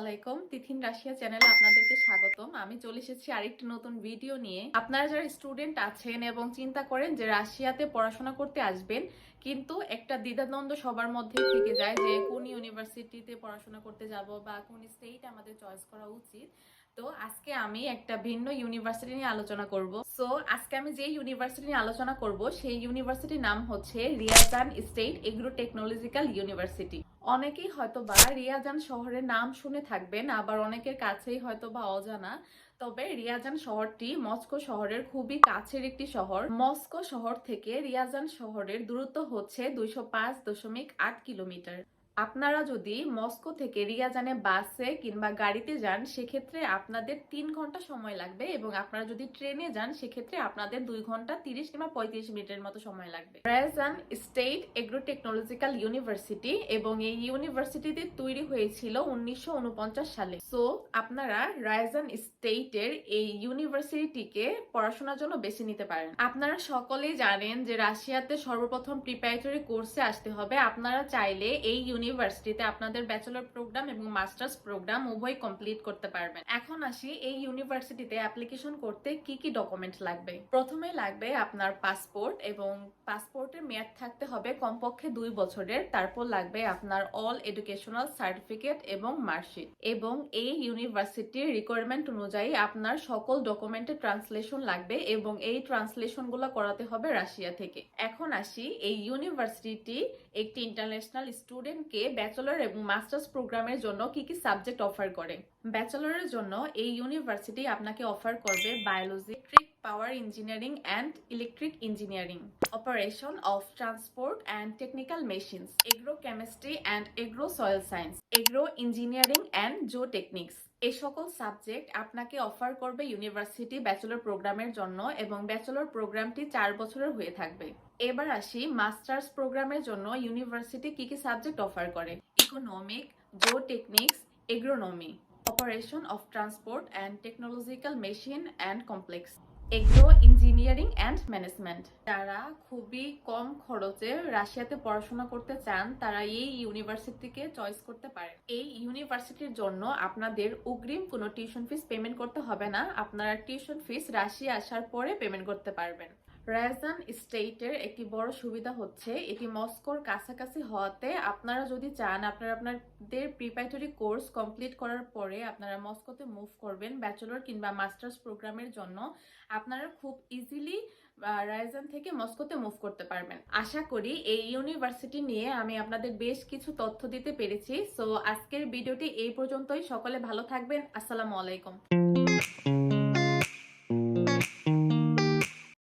আলাইকুম তিথিন রাশিয়া চ্যানেলে আপনাদেরকে স্বাগতম। আমি চলে এসেছি আরেকটি নতুন ভিডিও নিয়ে। আপনারা যারা স্টুডেন্ট আছেন এবং চিন্তা করেন যে রাশিয়াতে পড়াশোনা করতে আসবেন, কিন্তু একটা দ্বিধাদ্বন্দ্ব সবার মধ্যে থেকে যায় যে কোন ইউনিভার্সিটিতে পড়াশোনা করতে যাব বা কোন স্টেট আমাদের চয়েস করা উচিত। তো আজকে আমি একটা ভিন্ন ইউনিভার্সিটি নিয়ে আলোচনা করব। সো আজকে আমি যে ইউনিভার্সিটি নিয়ে আলোচনা করব, সেই ইউনিভার্সিটির নাম হচ্ছে Ryazan state agro technological university. অনেকেই হয়তো বা রিয়াজান শহরের নাম শুনে থাকবেন, আবার অনেকের কাছেই হয়তো বা অজানা। তবে রিয়াজান শহরটি মস্কো শহরের খুবই কাছের একটি শহর। মস্কো শহর থেকে রিয়াজান শহরের দূরত্ব হচ্ছে দুইশো পাঁচ দশমিক আট কিলোমিটার। আপনারা যদি মস্কো থেকে রিয়াজানে বাসে কিংবা গাড়িতে যান, সেক্ষেত্রে আপনাদের তিন ঘণ্টা সময় লাগবে এবং আপনারা যদি ট্রেনে যান, সেক্ষেত্রে আপনাদের দুই ঘণ্টা তিরিশ কিংবা পঁয়ত্রিশ মিনিটের মতো সময় লাগবে। Ryazan state agro technological university এবং এই ইউনিভার্সিটিতে তৈরি হয়েছিল উনিশশো উনপঞ্চাশ সালে। সো আপনারা রায়জান স্টেটের এই ইউনিভার্সিটিকে পড়াশোনার জন্য বেছে নিতে পারেন। আপনারা সকলেই জানেন যে রাশিয়াতে সর্বপ্রথম প্রিপারেটরি কোর্সে আসতে হবে। আপনারা চাইলে এই ইউনিভার্সিটিতে আপনাদের ব্যাচেলর প্রোগ্রাম এবং মাস্টার্স প্রোগ্রাম উভয় কমপ্লিট করতে পারবেন। এখন আসি এই ইউনিভার্সিটিতে অ্যাপ্লিকেশন করতে কি কি ডকুমেন্ট লাগবে? প্রথমে লাগবে আপনার পাসপোর্ট এবং পাসপোর্টের মেয়াদ থাকতে হবে কমপক্ষে দুই বছরের। তারপর লাগবে আপনার অল এডুকেশনাল সার্টিফিকেট এবং মার্কশিট। এবং এই ইউনিভার্সিটির রিকোয়ারমেন্ট অনুযায়ী আপনার সকল ডকুমেন্টের ট্রান্সলেশন লাগবে এবং এই ট্রান্সলেশনগুলো করাতে হবে রাশিয়া থেকে। এখন আসি এই ইউনিভার্সিটি একটি ইন্টারন্যাশনাল স্টুডেন্টকে ব্যাচেলর এবং মাস্টার্স প্রোগ্রামের জন্য কি কি সাবজেক্ট অফার করে? ব্যাচেলরের জন্য এই ইউনিভার্সিটি আপনাকে অফার করবে biology power engineering and electric engineering operation of transport and technical machines agro chemistry and agro soil science agro engineering and zootechnics এই সকল সাবজেক্ট আপনাকে অফার করবে ইউনিভার্সিটি ব্যাচেলর প্রোগ্রামের জন্য এবং ব্যাচেলর প্রোগ্রামটি চার বছরের হয়ে থাকবে। এবার আসি মাস্টার্স প্রোগ্রামের জন্য ইউনিভার্সিটি কি কি সাবজেক্ট অফার করে? Economic zootechnics agronomy operation of transport and technological machine and complex agro engineering and management যারা খুবই কম খরচে রাশিয়াতে পড়াশোনা করতে চান, তারা এই ইউনিভার্সিটিকে চয়েস করতে পারেন এই ইউনিভার্সিটির জন্য আপনাদের অগ্রিম কোনো টিউশন ফিস পেমেন্ট করতে হবে না। আপনারা টিউশন ফিস রাশিয়া আসার পরে পেমেন্ট করতে পারবেন। রায়জান স্টেটের একটি বড় সুবিধা হচ্ছে, এটি মস্কোর কাছাকাছি হওয়াতে আপনারা যদি চান, আপনারা আপনাদের প্রিপারেটরি কোর্স কমপ্লিট করার পরে আপনারা মস্কোতে মুভ করবেন ব্যাচেলর কিংবা মাস্টার্স প্রোগ্রামের জন্য, আপনারা খুব ইজিলি রাইজান থেকে মস্কোতে মুভ করতে পারবেন। আশা করি এই ইউনিভার্সিটি নিয়ে আমি আপনাদের বেশ কিছু তথ্য দিতে পেরেছি। সো আজকের ভিডিওটি এই পর্যন্তই। সকলে ভালো থাকবেন। আসসালামু আলাইকুম।